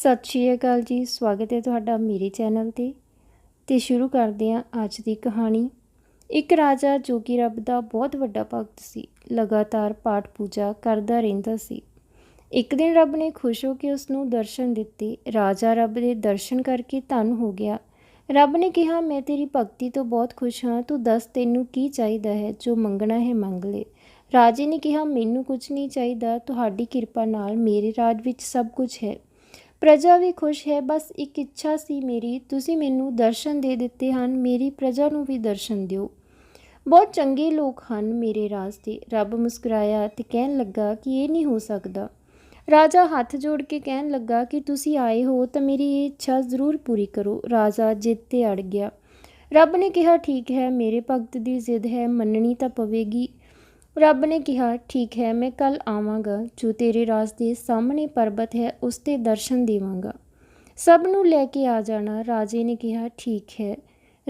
ਸਤਿ ਸ਼੍ਰੀ ਅਕਾਲ ਜੀ, ਸਵਾਗਤ ਹੈ ਤੁਹਾਡਾ ਮੇਰੇ ਚੈਨਲ ਤੇ। ਤੇ ਸ਼ੁਰੂ ਕਰਦੇ ਹਾਂ ਅੱਜ ਦੀ ਕਹਾਣੀ। ਇੱਕ ਰਾਜਾ ਜੋ ਕਿ ਰੱਬ ਦਾ ਬਹੁਤ ਵੱਡਾ ਭਗਤ ਸੀ, ਲਗਾਤਾਰ ਪਾਠ ਪੂਜਾ ਕਰਦਾ ਰਹਿੰਦਾ ਸੀ। ਇੱਕ ਦਿਨ ਰੱਬ ਨੇ ਖੁਸ਼ ਹੋ ਕੇ ਉਸ ਨੂੰ ਦਰਸ਼ਨ ਦਿੱਤੇ। ਰਾਜਾ ਰੱਬ ਦੇ ਦਰਸ਼ਨ ਕਰਕੇ ਧਨ ਹੋ ਗਿਆ। ਰੱਬ ਨੇ ਕਿਹਾ, ਮੈਂ ਤੇਰੀ ਭਗਤੀ ਤੋਂ ਬਹੁਤ ਖੁਸ਼ ਹਾਂ। ਤੂੰ ਦੱਸ ਤੈਨੂੰ ਕੀ ਚਾਹੀਦਾ ਹੈ? ਜੋ ਮੰਗਣਾ ਹੈ ਮੰਗ ਲੈ। ਰਾਜੇ ਨੇ ਕਿਹਾ, ਮੈਨੂੰ ਕੁਝ ਨਹੀਂ ਚਾਹੀਦਾ। ਤੁਹਾਡੀ ਕਿਰਪਾ ਨਾਲ ਮੇਰੇ ਰਾਜ ਵਿੱਚ ਸਭ ਕੁਝ ਹੈ। ਪ੍ਰਜਾ ਵੀ ਖੁਸ਼ ਹੈ, ਬਸ ਇੱਕ ਇੱਛਾ ਸੀ ਮੇਰੀ, ਤੁਸੀਂ ਮੈਨੂੰ ਦਰਸ਼ਨ ਦੇ ਦਿੱਤੇ ਹਨ, ਮੇਰੀ ਪ੍ਰਜਾ ਨੂੰ ਵੀ ਦਰਸ਼ਨ ਦਿਓ। ਬਹੁਤ ਚੰਗੇ ਲੋਕ ਹਨ ਮੇਰੇ ਰਾਜ ਦੇ, ਰੱਬ ਮੁਸਕਰਾਇਆ ਤੇ ਕਹਿਣ ਲੱਗਾ ਕਿ ਇਹ ਨਹੀਂ ਹੋ ਸਕਦਾ। ਰਾਜਾ ਹੱਥ ਜੋੜ ਕੇ ਕਹਿਣ ਲੱਗਾ ਕਿ ਤੁਸੀਂ ਆਏ ਹੋ ਤਾਂ ਮੇਰੀ ਇਹ ਇੱਛਾ ਜ਼ਰੂਰ ਪੂਰੀ ਕਰੋ, ਰਾਜਾ ਜਿੱਦ ਤੇ ਅੜ ਗਿਆ। ਰੱਬ ਨੇ ਕਿਹਾ, ਠੀਕ ਹੈ, ਮੇਰੇ ਭਗਤ ਦੀ ਜ਼ਿੱਦ ਹੈ, ਮੰਨਣੀ ਤਾਂ ਪਵੇਗੀ। ਰੱਬ ਨੇ ਕਿਹਾ, ਠੀਕ ਹੈ, ਮੈਂ ਕੱਲ ਆਵਾਂਗਾ, ਜੋ ਤੇਰੇ ਰਾਜ ਦੇ ਸਾਹਮਣੇ ਪਰਬਤ ਹੈ, ਉਸ ਤੇ ਦਰਸ਼ਨ ਦੇਵਾਂਗਾ। ਸਭ ਨੂੰ ਲੈ ਕੇ ਆ ਜਾਣਾ। ਰਾਜੇ ਨੇ ਕਿਹਾ, ਠੀਕ ਹੈ।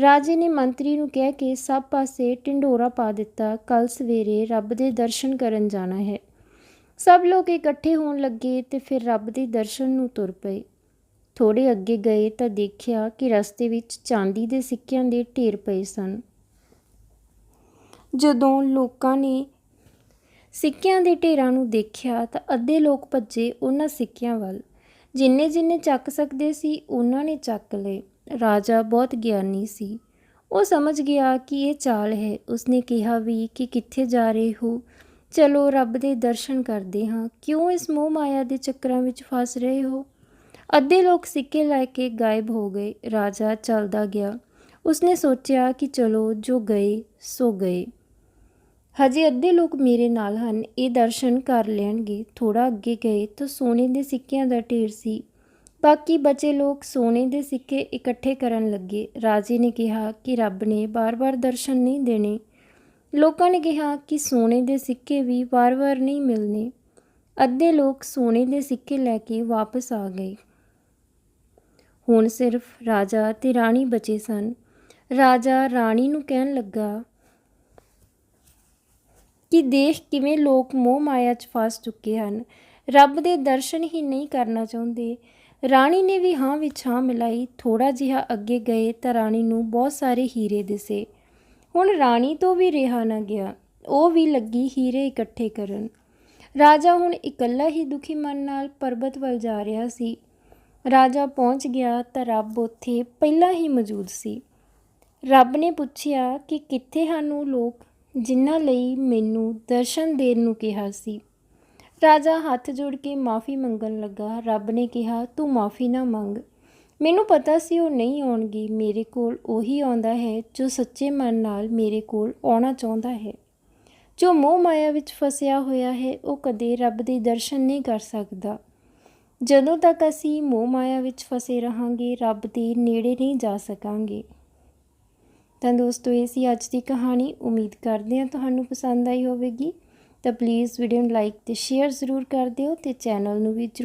ਰਾਜੇ ਨੇ ਮੰਤਰੀ ਨੂੰ ਕਹਿ ਕੇ ਸਭ ਪਾਸੇ ਢਿੰਡੋਰਾ ਪਾ ਦਿੱਤਾ। ਕੱਲ ਸਵੇਰੇ ਰੱਬ ਦੇ ਦਰਸ਼ਨ ਕਰਨ ਜਾਣਾ ਹੈ। ਸਭ ਲੋਕ ਇਕੱਠੇ ਹੋਣ ਲੱਗੇ ਤੇ ਫਿਰ ਰੱਬ ਦੇ ਦਰਸ਼ਨ ਨੂੰ ਤੁਰ ਪਏ। ਥੋੜੇ ਅੱਗੇ ਗਏ ਤਾਂ ਦੇਖਿਆ ਕਿ ਰਸਤੇ ਵਿੱਚ ਚਾਂਦੀ ਦੇ ਸਿੱਕਿਆਂ ਦੇ ਢੇਰ ਪਏ ਸਨ। ਜਦੋਂ ਲੋਕਾਂ ਨੇ ਸਿੱਕਿਆਂ ਦੇ ਢੇਰਾਂ ਨੂੰ ਦੇਖਿਆ ਤਾਂ ਅੱਧੇ ਲੋਕ ਭੱਜੇ ਉਹਨਾਂ ਸਿੱਕਿਆਂ ਵੱਲ। ਜਿੰਨੇ ਜਿੰਨੇ ਚੱਕ ਸਕਦੇ ਸੀ, ਉਹਨਾਂ ਨੇ ਚੱਕ ਲਏ। ਰਾਜਾ ਬਹੁਤ ਗਿਆਨੀ ਸੀ। ਉਹ ਸਮਝ ਗਿਆ ਕਿ ਇਹ ਚਾਲ ਹੈ। ਉਸਨੇ ਕਿਹਾ ਵੀ ਕਿ ਕਿੱਥੇ ਜਾ ਰਹੇ ਹੋ? ਚਲੋ ਰੱਬ ਦੇ ਦਰਸ਼ਨ ਕਰਦੇ ਹਾਂ। ਕਿਉਂ ਇਸ ਮੋਹ ਮਾਇਆ ਦੇ ਚੱਕਰਾਂ ਵਿੱਚ ਫਸ ਰਹੇ ਹੋ? ਅੱਧੇ ਲੋਕ ਸਿੱਕੇ ਲੈ ਕੇ ਗਾਇਬ ਹੋ ਗਏ। ਰਾਜਾ ਚੱਲਦਾ ਗਿਆ। ਉਸਨੇ ਸੋਚਿਆ ਕਿ ਚਲੋ ਜੋ ਗਏ, ਸੋ ਗਏ। ਹਜੇ ਅੱਧੇ ਲੋਕ ਮੇਰੇ ਨਾਲ ਹਨ, ਇਹ ਦਰਸ਼ਨ ਕਰ ਲੈਣਗੇ। ਥੋੜਾ ਅੱਗੇ ਗਏ ਤਾਂ ਸੋਨੇ ਦੇ ਸਿੱਕਿਆਂ ਦਾ ਢੇਰ ਸੀ। ਬਾਕੀ ਬਚੇ ਲੋਕ ਸੋਨੇ ਦੇ ਸਿੱਕੇ ਇਕੱਠੇ ਕਰਨ ਲੱਗੇ। ਰਾਜੇ ਨੇ ਕਿਹਾ ਕਿ ਰੱਬ ਨੇ ਬਾਰ-ਬਾਰ ਦਰਸ਼ਨ ਨਹੀਂ ਦੇਣੇ। ਲੋਕਾਂ ਨੇ ਕਿਹਾ ਕਿ ਸੋਨੇ ਦੇ ਸਿੱਕੇ ਵੀ ਵਾਰ-ਵਾਰ ਨਹੀਂ ਮਿਲਨੇ ਅੱਧੇ ਲੋਕ ਸੋਨੇ ਦੇ ਸਿੱਕੇ ਲੈ ਕੇ ਵਾਪਸ ਆ ਗਏ। ਹੁਣ ਸਿਰਫ ਰਾਜਾ ਤੇ ਰਾਣੀ ਬਚੇ ਸਨ। ਰਾਜਾ ਰਾਣੀ ਨੂੰ ਕਹਿਣ ਲੱਗਾ ਕਿ ਦੇਖ ਕਿਵੇਂ ਲੋਕ ਮੋਹ ਮਾਇਆ 'ਚ ਫਸ ਚੁੱਕੇ ਹਨ। ਰੱਬ ਦੇ ਦਰਸ਼ਨ ਹੀ ਨਹੀਂ ਕਰਨਾ ਚਾਹੁੰਦੇ। ਰਾਣੀ ਨੇ ਵੀ ਹਾਂ ਵਿੱਚ ਹਾਂ ਮਿਲਾਈ। ਥੋੜਾ ਜਿਹਾ ਅੱਗੇ ਗਏ ਤਾਂ ਰਾਣੀ ਨੂੰ ਬਹੁਤ ਸਾਰੇ ਹੀਰੇ ਦਿਸੇ। ਹੁਣ ਰਾਣੀ ਤੋਂ ਵੀ ਰਿਹਾ ਨਾ ਗਿਆ। ਉਹ ਵੀ ਲੱਗੀ ਹੀਰੇ ਇਕੱਠੇ ਕਰਨ। ਰਾਜਾ ਹੁਣ ਇਕੱਲਾ ਹੀ ਦੁਖੀ ਮਨ ਨਾਲ ਪਰਬਤ ਵੱਲ ਜਾ ਰਿਹਾ ਸੀ। ਰਾਜਾ ਪਹੁੰਚ ਗਿਆ ਤਾਂ ਰੱਬ ਉੱਥੇ ਪਹਿਲਾਂ ਹੀ ਮੌਜੂਦ ਸੀ। ਰੱਬ ਨੇ ਪੁੱਛਿਆ ਕਿ ਕਿੱਥੇ ਹਨ ਉਹ ਲੋਕ? ਜਿਨ੍ਹਾਂ ਲਈ ਮੈਨੂੰ ਦਰਸ਼ਨ ਦੇਣ ਨੂੰ ਕਿਹਾ ਸੀ। ਰਾਜਾ ਹੱਥ ਜੋੜ ਕੇ ਮਾਫੀ ਮੰਗਣ ਲੱਗਾ। ਰੱਬ ਨੇ ਕਿਹਾ, ਤੂੰ ਮਾਫੀ ਨਾ ਮੰਗ। ਮੈਨੂੰ ਪਤਾ ਸੀ ਉਹ ਨਹੀਂ ਆਉਣਗੇ। ਮੇਰੇ ਕੋਲ ਉਹੀ ਆਉਂਦਾ ਹੈ ਜੋ ਸੱਚੇ ਮਨ ਨਾਲ ਮੇਰੇ ਕੋਲ ਆਉਣਾ ਚਾਹੁੰਦਾ ਹੈ। ਜੋ ਮੋਹ ਮਾਇਆ ਵਿੱਚ ਫਸਿਆ ਹੋਇਆ ਹੈ, ਉਹ ਕਦੇ ਰੱਬ ਦੇ ਦਰਸ਼ਨ ਨਹੀਂ ਕਰ ਸਕਦਾ। ਜਦੋਂ ਤੱਕ ਅਸੀਂ ਮੋਹ ਮਾਇਆ ਵਿੱਚ ਫਸੇ ਰਹਾਂਗੇ, ਰੱਬ ਦੇ ਨੇੜੇ ਨਹੀਂ ਜਾ ਸਕਾਂਗੇ। ਤਾਂ ਦੋਸਤੋ, ਇਹ ਸੀ ਅੱਜ ਦੀ ਕਹਾਣੀ। ਉਮੀਦ ਕਰਦੇ ਹਾਂ ਤੁਹਾਨੂੰ ਪਸੰਦ ਆਈ ਹੋਵੇਗੀ। ਤਾਂ ਪਲੀਜ਼ ਵੀਡੀਓ ਨੂੰ ਲਾਈਕ ਤੇ ਸ਼ੇਅਰ ਜ਼ਰੂਰ ਕਰ ਦਿਓ ਤੇ ਚੈਨਲ ਨੂੰ ਵੀ ਜ਼ਰੂਰ